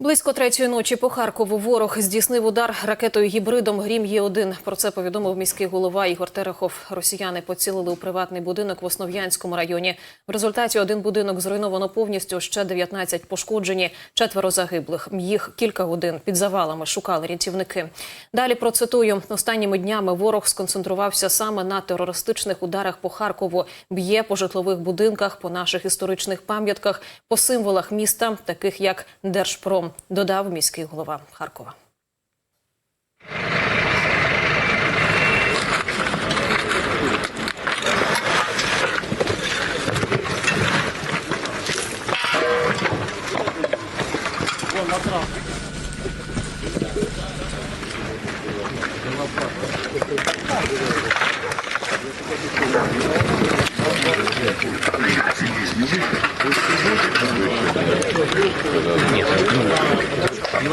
Близько третьої ночі по Харкову ворог здійснив удар ракетою гібридом Грім Є-1. Про це повідомив міський голова Ігор Терехов. Росіяни поцілили у приватний будинок в Основ'янському районі. В результаті один будинок зруйновано повністю. Ще 19 пошкоджені, четверо загиблих. Їх кілька годин під завалами шукали рятівники. Далі процитую: останніми днями ворог сконцентрувався саме на терористичних ударах по Харкову. Б'є по житлових будинках, по наших історичних пам'ятках, по символах міста, таких як Держпром, селом, додав міський голова Харкова. Thank you. Нет, не